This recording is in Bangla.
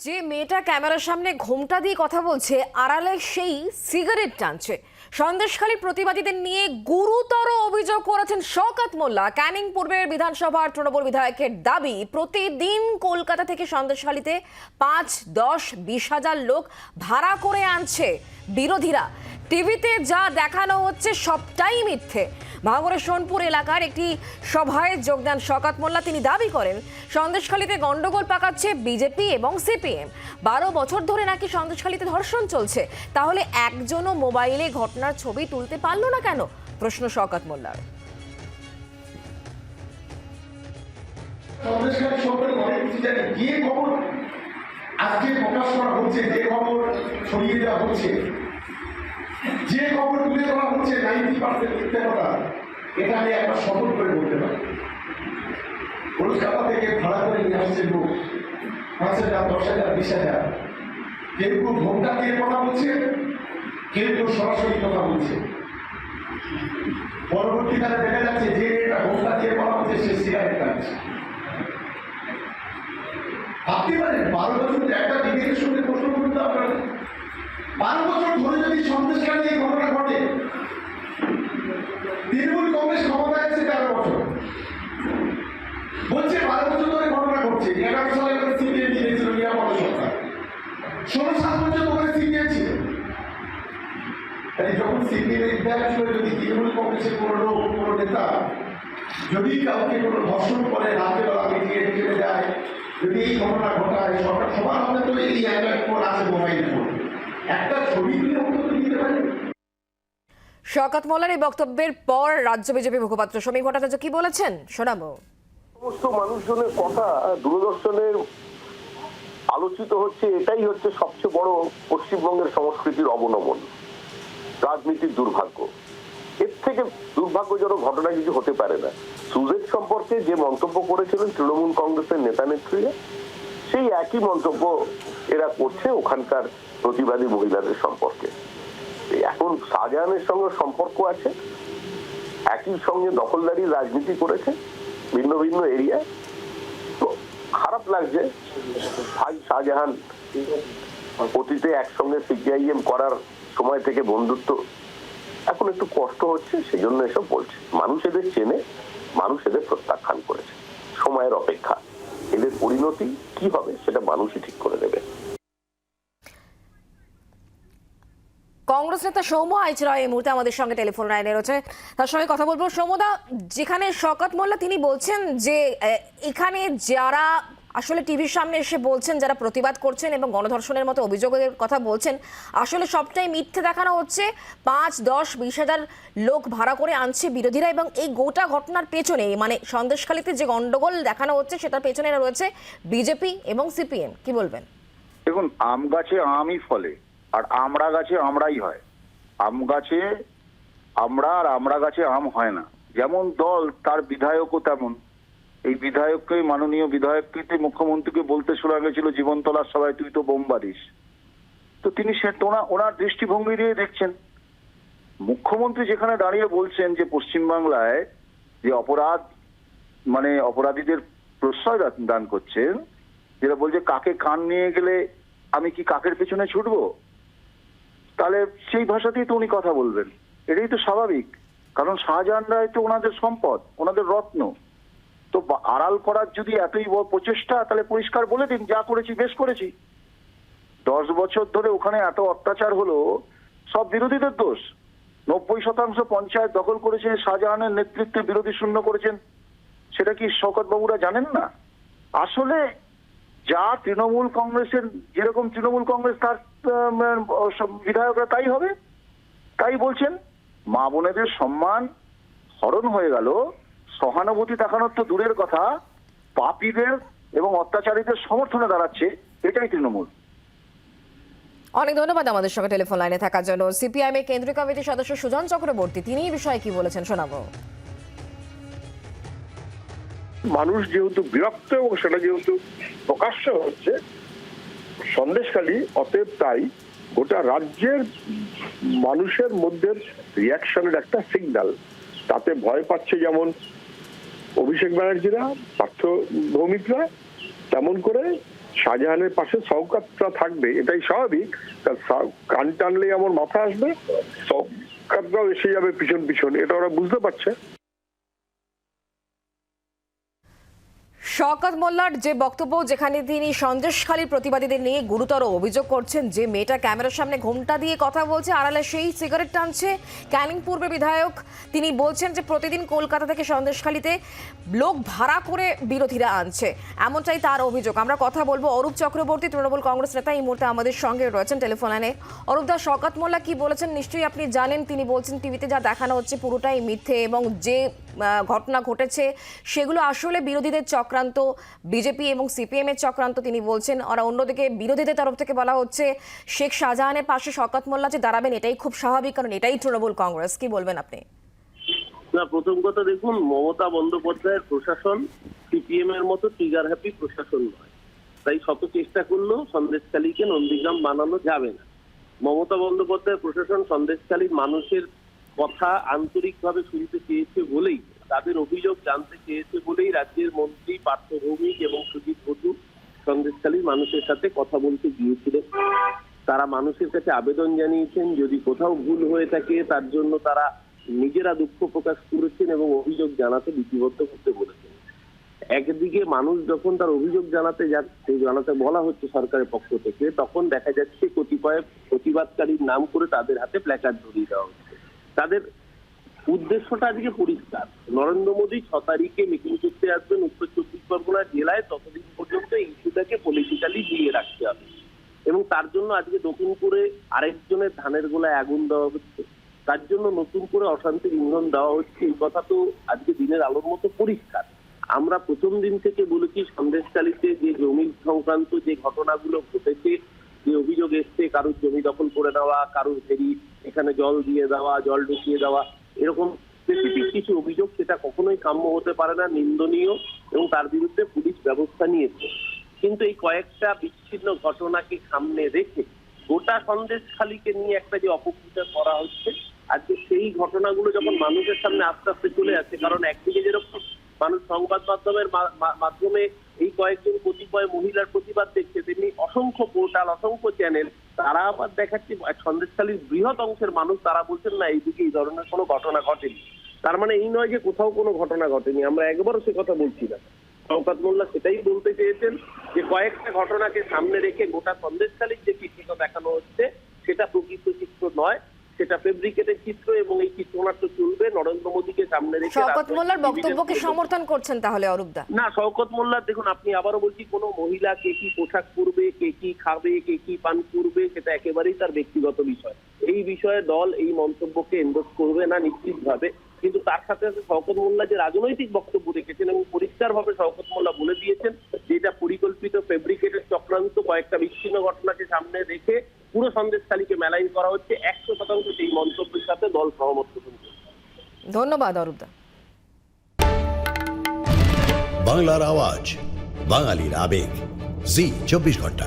যে মেয়েটা ক্যামেরার সামনে ঘোমটা দিয়ে কথা বলছে, আড়ালে সেই সিগারেট টানছে। সন্দেশখালী প্রতিবাদীদের নিয়ে গুরুতর অভিযোগ করেছেন শওকত মোল্লা। ক্যানিং পূর্বের বিধানসভার তৃণমূল বিধায়কের দাবি, প্রতিদিন কলকাতা থেকে সন্দেশখালীতে পাঁচ, দশ, বিশ হাজার লোক ভাড়া করে আনছে বিরোধীরা। টিভিতে যা দেখানো হচ্ছে সবটাই মিথ্যে। ভাঙড়ের সোনপুর এলাকার একটি সভায় যোগদান শকাত মোল্লা। তিনি দাবি করেন, সন্দেশখালীতে গন্ডগোল পাকাচ্ছে বিজেপি এবং সিপিএম। বারো বছর ধরে নাকি সন্দেশখালীতে ধর্ষণ চলছে। তাহলে একজনও মোবাইলে ঘটনার ছবি তুলতে পারল না কেন? প্রশ্ন শকাত মোল্লার। আজকে প্রকাশ করা হচ্ছে, যে খবর ছড়িয়ে দেওয়া হচ্ছে। যে খবর তুলে ধরা হচ্ছে নাইনটি পার্সেন্ট মিথ্যে কথা এটা আমি একবার শপথ করে বলতে পারি। কলকাতা থেকে ভাড়া করে নিয়ে আসছে লোক, পাঁচ হাজার, দশ হাজার, বিশ হাজার। কেউ কেউ ঘোমটা দিয়ে কথা বলছে, কেউ কেউ সরাসরি কথা বলছে। পরবর্তীকালে দেখা যাচ্ছে যে এটা ঘোমটা দিয়ে কথা বলছে, সে সিগারেট টানছে ভাবতে পারেন, বারো বছর একটা বিবেকের সঙ্গে প্রশ্ন করতে আপনার বারো বছর ধরে যদি সন্দেশকারী এই ঘটনা ঘটে, তৃণমূল কংগ্রেস ক্ষমতা আছে তেরো বছর। বলছে বারো বছর ধরে ঘটনা ঘটছে। এগারো সালে করে সিপিএম দিয়েছিল নিরাপদ সরকার। ষোলো সাত বছর ধরে সিপিএম ছিল। তাই যখন সিপিএম ইতিহাস ছিল যদি তৃণমূল কংগ্রেসের কোনো লোক, কোনো নেতা যদি কাউকে কোনো ধর্ষণ করে রাতের বেলা মিটিয়ে রেখে যায় যদি এই ঘটনা ঘটায়, সরকার সবার হাতে তো এই অ্যান্ড্রয়েড ফোন আছে মোবাইল ফোন একটা ছবি তুলে অন্তত দিতে পারে শওকত মোল্লার এই বক্তব্যের পর রাজ্য বিজেপি মুখপাত্র সমীর ভট্টাচার্য কি বলেছেন? শোনাবো। সমস্ত মানুষজনের কথা দূরদর্শনের আলোচিত হচ্ছে, এটাই হচ্ছে সবচেয়ে বড় পশ্চিমবঙ্গের সংস্কৃতির অবনমন, রাজনীতির দুর্ভাগ্য। এর থেকে দুর্ভাগ্যজনক ঘটনা কিছু হতে পারে না। সুজেট সম্পর্কে যে মন্তব্য করেছিলেন তৃণমূল কংগ্রেসের নেতা নেত্রীরা সেই একই মন্তব্য এরা করছে ওখানকার প্রতিবাদী মহিলাদের সম্পর্কে। এখন শাহজাহানের সঙ্গে সম্পর্ক আছে, একই সঙ্গে দখলদারি রাজনীতি করেছে, ভিন্ন ভিন্ন এরিয়ায় তো খারাপ লাগছে, ভাই শাহজাহান অতীতে একসঙ্গে সিপিআইএম করার সময় থেকে বন্ধুত্ব, এখন একটু কষ্ট হচ্ছে সেই জন্য এসব বলছে। মানুষ এদের চেনে, মানুষ এদের প্রত্যাখ্যান করেছে, সময়ের অপেক্ষা। এদের পরিণতি কি হবে সেটা মানুষই ঠিক করে দেবে। কংগ্রেস নেতা সৌম্য আইচ রায় এই মুহূর্তে আমাদের সঙ্গে টেলিফোন লাইনে রয়েছে। তার সঙ্গে কথা বলব। সৌম্যদা, যেখানে শকত মোল্লা তিনি বলছেন যে এখানে যারা আসলে টিভির সামনে এসে বলছেন, যারা প্রতিবাদ করছেন এবং গণধর্ষণের মতো অভিযোগের কথা বলছেন, আসলে সবটাই মিথ্যে দেখানো হচ্ছে। পাঁচ, দশ, বিশ হাজার লোক ভাড়া করে আনছে বিরোধীরা এবং এই গোটা ঘটনার পেছনে মানে সন্দেশখালীতে যে গন্ডগোল দেখানো হচ্ছে, সেটার পেছনে রয়েছে বিজেপি এবং সিপিএম। কি বলবেন? দেখুন, আম গাছে আমই ফলে, আর আমড়া গাছে আমড়াই হয়। আম গাছে আমরা আর আমরা গাছে আম হয় না। যেমন দল, তার বিধায়কও তেমন। এই বিধায়ককে মাননীয় বিধায়ককে মুখ্যমন্ত্রীকে বলতে শোনা গেছিল জীবনতলার সবাই তুই তো বোম বাঁধিস তো তিনি সে তোনা ওনার দৃষ্টিভঙ্গি দিয়ে দেখছেন। মুখ্যমন্ত্রী যেখানে দাঁড়িয়ে বলছেন যে পশ্চিমবাংলায় যে অপরাধ মানে অপরাধীদের প্রশ্রয় দান- দান করছেন, যেটা বলছে, কাকে কান নিয়ে গেলে আমি কি কাকের পেছনে ছুটবো? তাহলে সেই ভাষাতেই তো উনি কথা বলবেন। এটাই তো স্বাভাবিক। কারণ শাহজাহান রায় তো ওনাদের সম্পদ, ওনাদের রত্ন। তো আড়াল করার যদি এতই প্রচেষ্টা, তাহলে পরিষ্কার বলে দিন, যা করেছি বেশ করেছি। দশ বছর ধরে ওখানে এত অত্যাচার হলো, সব বিরোধীদের দোষ। নব্বই শতাংশ পঞ্চায়েত দখল করেছে, শাহজাহানের নেতৃত্বে বিরোধী শূন্য করেছেন। সেটা কি শওকত বাবুরা জানেন না? আসলে যা তৃণমূল কংগ্রেসের, যেরকম তৃণমূল কংগ্রেস তার বিধায়করা তাই হবে। তাই বলছেন, মা বোনেদের সম্মান হরণ হয়ে গেল সহানুভূতি দেখানোর তো দূরের কথা পাপীদের এবং অত্যাচারীদের সমর্থনে দাঁড়াচ্ছে এটাই তৃণমূল। অনেক ধন্যবাদ আমাদের সঙ্গে টেলিফোন লাইনে থাকার জন্য। সিপিআইএম এর কেন্দ্রীয় কমিটির সদস্য সুজন চক্রবর্তী তিনি এই বিষয়ে কি বলেছেন শোনাবো। মানুষ যেহেতু বিরক্ত এবং সেটা যেহেতু প্রকাশ্য হচ্ছে সন্দেশখালী অতএব তাই গোটা রাজ্যের মানুষের মধ্যে রিয়াকশনের একটা সিগন্যাল তাতে ভয় পাচ্ছে যেমন অভিষেক ব্যানার্জিরা, পার্থ ভৌমিকরা, তেমন করে শাহজাহানের পাশে সৌকাতরা থাকবে, এটাই স্বাভাবিক। তার কান টানলেই আমার মাথা আসবে সৌকাতরাও এসে যাবে পিছন পিছন, এটা ওরা বুঝতে পারছে। শওকত মোল্লার যে বক্তব্য, যেখানে তিনি সন্দেশখালীর প্রতিবাদীদের নিয়ে গুরুতর অভিযোগ করছেন, যে মেয়েটা ক্যামেরার সামনে ঘোমটা দিয়ে কথা বলছে, আড়ালে সেই সিগারেট টানছে। ক্যানিং পূর্বে বিধায়ক, তিনি বলছেন যে প্রতিদিন কলকাতা থেকে সন্দেশখালীতে লোক ভাড়া করে বিরোধীরা আনছে। এমনটাই তার অভিযোগ। আমরা কথা বলব অরূপ চক্রবর্তী, তৃণমূল কংগ্রেস নেতা, এই মুহূর্তে আমাদের সঙ্গে রয়েছেন টেলিফোন লাইনে। অরূপ দা, শওকত মোল্লা কি বলেছেন? নিশ্চয়ই আপনি জানেন, তিনি বলছেন টিভিতে যা দেখানো হচ্ছে পুরোটাই মিথ্যে এবং যে ঘটনা ঘটেছে, সেগুলো আসলে বিরোধীদের চক্রান্ত বিজেপি এবং সিপিএম এর চক্রান্ত, তিনি বলছেন। আর অন্যদিকে বিরোধীদের তরফ থেকে বলা হচ্ছে, শেখ শাহজাহানের পাশে শওকত মোল্লা যে দাঁড়াবেন, এটাই খুব স্বাভাবিক, কারণ এটাই তৃণমূল কংগ্রেস। কি বলবেন আপনি? না, প্রথম কথা দেখুন, মমতা বন্দ্যোপাধ্যায়ের প্রশাসন সিপিএম এর মতো ট্রিগার হ্যাপি প্রশাসন নয়। তাই শত চেষ্টা করলেও সন্দেশখালীকে নন্দীগ্রাম বানানো যাবে না। মমতা বন্দ্যোপাধ্যায়ের প্রশাসন সন্দেশখালীর মানুষের কথা আন্তরিকভাবে শুনতে চেয়েছে বলেই তাদের অভিযোগ জানতে চেয়েছে বলেই রাজ্যের মন্ত্রী পার্থ ভৌমিক এবং সুজিত বসু সন্দেশখালীর মানুষের সাথে কথা বলতে গিয়েছিলেন। তারা মানুষের কাছে আবেদন জানিয়েছেন, যদি কোথাও ভুল হয়ে থাকে, তার জন্য তারা নিজেরা দুঃখ প্রকাশ করেছেন এবং অভিযোগ জানাতে লিপিবদ্ধ করতে বলেছেন। একদিকে মানুষ যখন তার অভিযোগ জানাতে যাচ্ছে জানাতে বলা হচ্ছে সরকারের পক্ষ থেকে, তখন দেখা যাচ্ছে কতিপয় প্রতিবাদকারীর নাম করে তাদের হাতে প্ল্যাকার্ড ধরিয়ে দেওয়া হচ্ছে। তাদের উদ্দেশ্যটা আজকে পরিষ্কার। নরেন্দ্র মোদী ছ তারিখে মিটিং করতে আসবেন উত্তর চব্বিশ পরগনা জেলায়, ততদিন পর্যন্ত এই ইস্যুটাকে পলিটিক্যালি দিয়ে রাখতে হবে। এবং তার জন্য আজকে দক্ষিণপুরে আরেকজনের ধানের গোলায় আগুন দেওয়া হচ্ছে। তার জন্য নতুন করে অশান্তির ইন্ধন দেওয়া হচ্ছে। এই কথা তো আজকে দিনের আলোর মতো পরিষ্কার। আমরা প্রথম দিন থেকে বলেছি সন্দেশকালীতে যে জমি সংক্রান্ত যে ঘটনাগুলো ঘটেছে, যে অভিযোগ এসছে, কারোর জমি দখল করে দেওয়া কারোর ফেরি, এখানে জল দিয়ে দেওয়া, জল ঢুকিয়ে দেওয়া এরকম স্পেসিফিক কিছু অভিযোগ সেটা কখনোই কাম্য হতে পারে না নিন্দনীয় এবং তার বিরুদ্ধে পুলিশ ব্যবস্থা নিয়েছে। কিন্তু এই কয়েকটা বিচ্ছিন্ন ঘটনাকে সামনে রেখে গোটা সন্দেশখালীকে নিয়ে একটা যে অপপ্রচার করা হচ্ছে আজকে সেই ঘটনাগুলো যখন মানুষের সামনে আস্তে আস্তে চলে আসছে কারণ একদিকে যেরকম মানুষ সংবাদ মাধ্যমের মাধ্যমে এই কয়েকজন কতিপয় মহিলার প্রতিবাদ দেখছে তেমনি অসংখ্য পোর্টাল অসংখ্য চ্যানেল তারা আবার দেখাচ্ছে সন্দেশশালীর বৃহৎ অংশের মানুষ তারা বলছেন, না, এইদিকে এই ধরনের কোনো ঘটনা ঘটেনি। তার মানে এই নয় যে কোথাও কোনো ঘটনা ঘটেনি, আমরা একবারও সে কথা বলছি না। শওকাত মোল্লা সেটাই বলতে চেয়েছেন যে কয়েকটা ঘটনাকে সামনে রেখে গোটা সন্দেশশালীর যে চিত্রটা দেখানো হচ্ছে, সেটা প্রকৃত চিত্র নয়। সেটা ফেব্রিকেটের চিত্র এবং এই চিত্রনাট্য চলবে। নরেন্দ্র মোদীকে সামনে রেখে শওকত মোল্লার বক্তব্যকে সমর্থন করছেন তাহলে অরূপদা না শওকত মোল্লা দেখুন আপনি আবারও বলছি কোনো মহিলা কে কি পোশাক পরবে কে কি খাবে কে কি পান করবে সেটা একেবারেই তার ব্যক্তিগত বিষয়। এই বিষয়ে দল এই মন্তব্যকে এন্ডোর্স করবে না নিশ্চিতভাবে। কিন্তু তার সাথে সাথে শওকত মোল্লা যে রাজনৈতিক বক্তব্য রেখেছেন এবং পরিষ্কারভাবে শওকত মোল্লা বলে দিয়েছেন যে এটা পরিকল্পিত ফেব্রিকেটের চক্রান্ত কয়েকটা বিচ্ছিন্ন ঘটনাকে সামনে রেখে পুরো সন্দেশখালীকে মেলাইন করা হচ্ছে। একশো শতাংশ সেই মন্তব্যের সাথে দল সহমত পোষণ করছে। ধন্যবাদ অরূপদা। বাংলার আওয়াজ বাঙালির আবেগ। জি চব্বিশ ঘণ্টা।